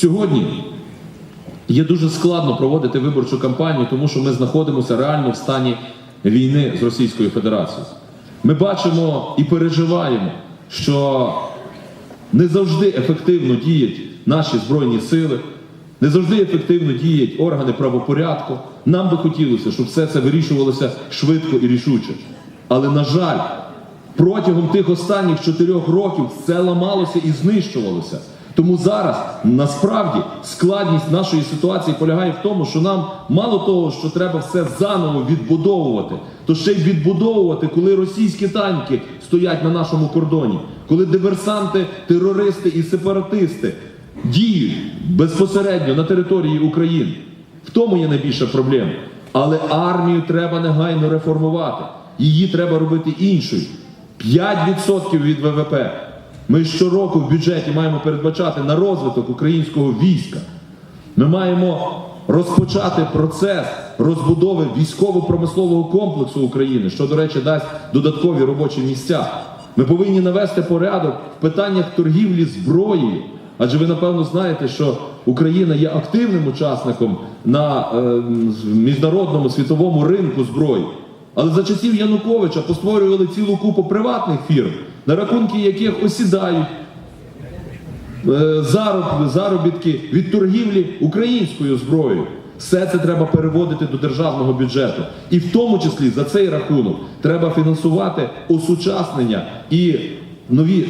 Сьогодні є дуже складно проводити виборчу кампанію, тому що ми знаходимося реально в стані війни з Російською Федерацією. Ми бачимо і переживаємо, що не завжди ефективно діють наші збройні сили, не завжди ефективно діють органи правопорядку. Нам би хотілося, щоб все це вирішувалося швидко і рішуче. Але, на жаль, протягом тих останніх чотирьох років все ламалося і знищувалося. Тому зараз насправді складність нашої ситуації полягає в тому, що нам мало того, що треба все заново відбудовувати, то ще й відбудовувати, коли російські танки стоять на нашому кордоні, коли диверсанти, терористи і сепаратисти діють безпосередньо на території України. В тому є найбільша проблема. Але армію треба негайно реформувати. Її треба робити іншою. 5% від ВВП. Ми щороку в бюджеті маємо передбачати на розвиток українського війська. Ми маємо розпочати процес розбудови військово-промислового комплексу України, що, до речі, дасть додаткові робочі місця. Ми повинні навести порядок в питаннях торгівлі зброєю. Адже ви напевно знаєте, що Україна є активним учасником на е, міжнародному світовому ринку зброї. Але за часів Януковича постворювали цілу купу приватних фірм, на рахунки яких осідають е, заробітки від торгівлі українською зброєю. Все це треба переводити до державного бюджету. І в тому числі за цей рахунок треба фінансувати осучаснення і нові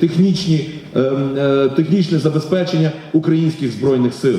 технічні, ем, е, технічне забезпечення українських збройних сил.